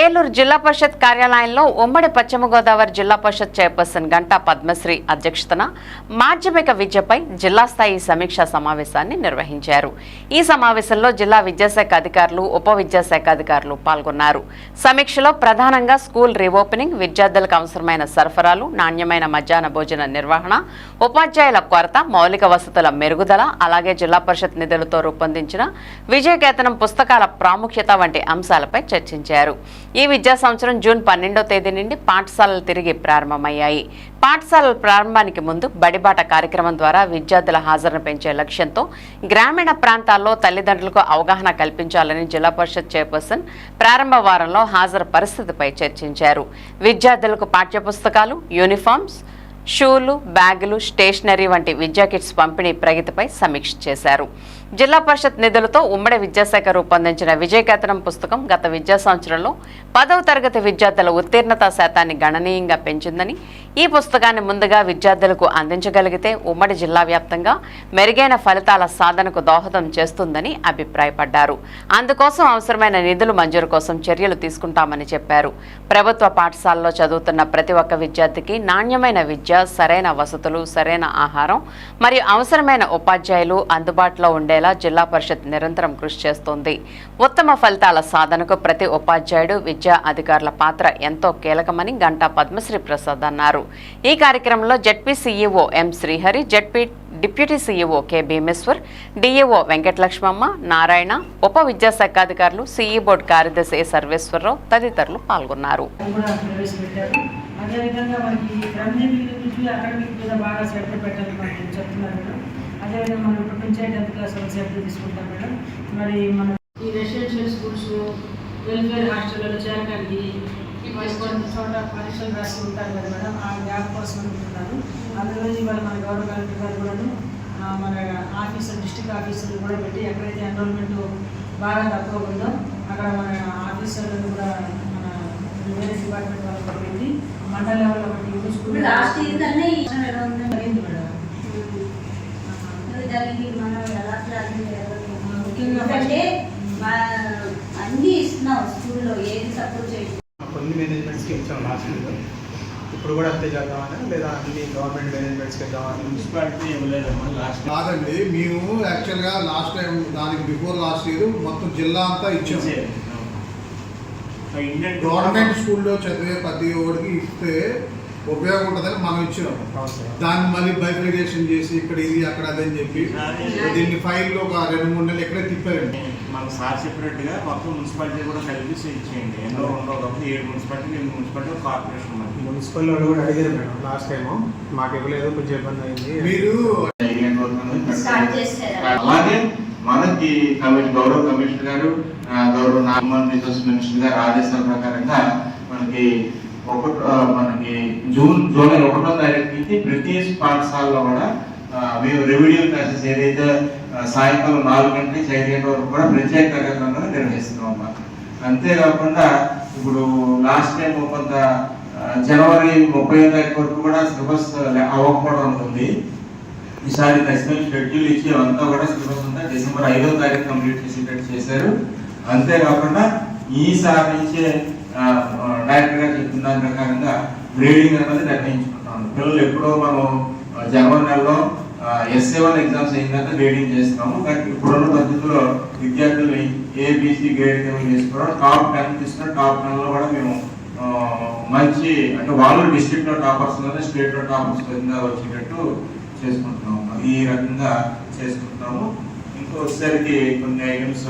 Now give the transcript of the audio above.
ఏలూరు జిల్లా పరిషత్ కార్యాలయంలో ఉమ్మడి పశ్చిమ గోదావరి జిల్లా పరిషత్ చైర్పర్సన్ గంటా పద్మశ్రీ అధ్యక్షతన మాధ్యమిక విద్యపై జిల్లా స్థాయి సమీక్షా సమావేశాన్ని నిర్వహించారు. ఈ సమావేశంలో జిల్లా విద్యాశాఖ అధికారులు ఉప విద్యాశాఖ అధికారులు పాల్గొన్నారు. సమీక్షలో ప్రధానంగా స్కూల్ రీఓపెనింగ్ విద్యార్థులకు అవసరమైన సరఫరాలు నాణ్యమైన మధ్యాహ్న భోజన నిర్వహణ ఉపాధ్యాయుల కొరత మౌలిక వసతుల మెరుగుదల అలాగే జిల్లా పరిషత్ నిధులతో రూపొందించిన విజయకేతనం పుస్తకాల ప్రాముఖ్యత వంటి అంశాలపై చర్చించారు. ఈ విద్యా సంవత్సరం జూన్ పన్నెండో తేదీ నుండి పాఠశాలలు తిరిగి ప్రారంభమయ్యాయి. పాఠశాలల ప్రారంభానికి ముందు బడిబాట కార్యక్రమం ద్వారా విద్యార్థుల హాజరును పెంచే లక్ష్యంతో గ్రామీణ ప్రాంతాల్లో తల్లిదండ్రులకు అవగాహన కల్పించాలని జిల్లా పరిషత్ చైర్పర్సన్ ప్రారంభ వారంలో హాజరు పరిస్థితిపై చర్చించారు. విద్యార్థులకు పాఠ్యపుస్తకాలు యూనిఫామ్స్ షూలు బ్యాగులు స్టేషనరీ వంటి విద్యా కిట్స్ పంపిణీ ప్రగతిపై సమీక్ష చేశారు. జిల్లా పరిషత్ నిధులతో ఉమ్మడి విద్యాశాఖ రూపొందించిన విజయకేతనం పుస్తకం గత విద్యా సంవత్సరంలో పదవ తరగతి విద్యార్థుల ఉత్తీర్ణత శాతాన్ని గణనీయంగా పెంచిందని ఈ పుస్తకాన్ని ముందుగా విద్యార్థులకు అందించగలిగితే ఉమ్మడి జిల్లా వ్యాప్తంగా మెరుగైన ఫలితాల సాధనకు దోహదం చేస్తుందని అభిప్రాయపడ్డారు. అందుకోసం అవసరమైన నిధులు మంజూరు కోసం చర్యలు తీసుకుంటామని చెప్పారు. ప్రభుత్వ పాఠశాలలో చదువుతున్న ప్రతి ఒక్క విద్యార్థికి నాణ్యమైన విద్య సరైన వసతులు సరైన ఆహారం మరియు అవసరమైన ఉపాధ్యాయులు అందుబాటులో ఉండేలా జిల్లా పరిషత్ నిరంతరం కృషి చేస్తోంది. ఉత్తమ ఫలితాల సాధనకు ప్రతి ఉపాధ్యాయుడు విద్యా అధికారుల పాత్ర ఎంతో కీలకమని గంటా పద్మశ్రీ ప్రసాద్ అన్నారు. ఈ కార్యక్రమంలో ZP CEO M Srihari ZP deputy CEO K Bhimeshwar DEO Venkatalakshmamma Narayana ఉప విద్యాశాఖ అధికారులు సీఈ బోర్డు కార్యదర్శి ఏ సర్వేశ్వరరావు తదితరులు పాల్గొన్నారు. అదేవిధంగా మనకి అకాడమిక్ మీద బాగా శ్రద్ధ పెట్టాలని చెప్తున్నారు అదేవిధంగా మనం ఇప్పటి నుంచే టెన్త్ క్లాస్ వరకు శ్రద్ధ తీసుకుంటాం మేడం. మరి మన ఈ రెసిడెన్షియల్ స్కూల్స్ వెల్ఫేర్ హాస్టల్లో చేరడానికి మరి కొన్ని చోట పరీక్షలు రాసి ఉంటారు కదా మేడం ఆ గ్యాప్ కోసం అనుకుంటున్నాను అందులో ఇవాళ మన గౌరవ కలెక్టర్ గారు కూడాను ఆ, మన ఆఫీసర్ డిస్ట్రిక్ట్ ఆఫీసర్లు కూడా పెట్టి ఎక్కడైతే ఎన్రోల్మెంట్ బాగా తక్కువ ఉందో అక్కడ మన ఆఫీసర్లను కూడా మన వేరే డిపార్ట్మెంట్ వాళ్ళకి కూడా పెట్టి మండల లెవెల్ ఒకటి స్కూల్ లాస్ట్ ఇయర్ కన్నా ఈ సంవత్సరం ఎలా ఉందండి? అయింది మేడం దానికి మనం ఎలా ఎందుకంటే మా- అన్నీ ఇస్తున్నాం స్కూల్లో ఏది సపోర్ట్ చేయడం కొన్ని మేనేజ్మెంట్స్కి ఇచ్చాం లాస్ట్ ఇయర్ ఇప్పుడు కూడా అంతే చేద్దామని లేదా అన్ని గవర్నమెంట్ మేనేజ్మెంట్స్కి ఇద్దామని. మున్సిపాలిటీ ఇవ్వలేదమ్మా లాస్ట్ కాదండి మేము యాక్చువల్గా లాస్ట్ టైం దానికి బిఫోర్ లాస్ట్ ఇయర్ మొత్తం జిల్లా అంతా ఇచ్చాము ఇండియన్ గవర్నమెంట్ స్కూల్లో చదివే ప్రతి ఓడికి ఇస్తే ఉపయోగం ఉంటుందని మనం ఇచ్చినాం. దాన్ని మళ్ళీ బైఫికేషన్ చేసి ఇక్కడ ఇది అక్కడ అదని చెప్పి దీన్ని ఫైల్లో ఒక రెండు మూడు నెలలు ఎక్కడే తిప్పారండి. మన సార్ చెప్పినట్టుగా మొత్తం మున్సిపాలిటీ కూడా కలిపి ఇచ్చేయండి ఎన్నో ఉండవు కాబట్టి ఏడు మున్సిపాలిటీ ఎనిమిది మున్సిపాలిటీ కార్పొరేషన్ మనకి మున్సిపల్ వాళ్ళు కూడా అడిగారు మేడం లాస్ట్ టైం మాకు ఇవ్వలేదు కొంచెం ఇబ్బంది అయింది. మీరు? అలాగే మనకి కమిషన్ గౌరవ కమిషనర్ గారు గౌరవ నాగమన్ రిసోర్స్ మినిస్టర్ గారు ఆదేశాల ప్రకారంగా మనకి ఒక మనకి జూన్ జూలై ఒకటో తారీఖు నుంచి ప్రతి పాఠశాలలో కూడా మేము రెవెన్యూ క్లాసెస్ ఏదైతే సాయంత్రం సాయంకాలం నాలుగు గంటల నుంచి ఐదు గంటల వరకు కూడా ప్రత్యేక తరగతులను నిర్వహిస్తున్నాం అన్నమాట. అంతేకాకుండా ఇప్పుడు లాస్ట్ టైం కొంత జనవరి ముప్పై తారీఖు వరకు కూడా సిలబస్ అవ్వకపోవడం ఉంది. ఈసారి ఖచ్చితంగా షెడ్యూల్ ఇచ్చి అంతా కూడా సిలబస్ అంతా డిసెంబర్ ఐదో తారీఖు కంప్లీట్ చేసేటట్టు చేశారు. అంతేకాకుండా ఈసారి నుంచే డైరెక్టర్ గారు చెప్పిన దాని ప్రకారంగా గ్రేడింగ్ అనేది నిర్ణయించుకుంటాం. పిల్లలు ఎప్పుడో మనం జనవరి నెలలో ఎస్ఏ వన్ ఎగ్జామ్స్ అయిన తర్వాత గ్రేడింగ్ చేస్తున్నాము కానీ ఇప్పుడున్న పద్ధతిలో విద్యార్థులు ఏబిసి గ్రేడింగ్ చేసుకోవడం టాప్ టెన్ తీసుకున్న టాప్ టెన్లో కూడా మేము మంచి అంటే వాళ్ళు డిస్ట్రిక్ట్లో టాపర్స్ స్టేట్లో టాపర్స్ కింద వచ్చేటట్టు చేసుకుంటున్నాము. ఈ రకంగా చేసుకుంటున్నాము ఇంకో వచ్చేసరికి కొన్ని ఐటమ్స్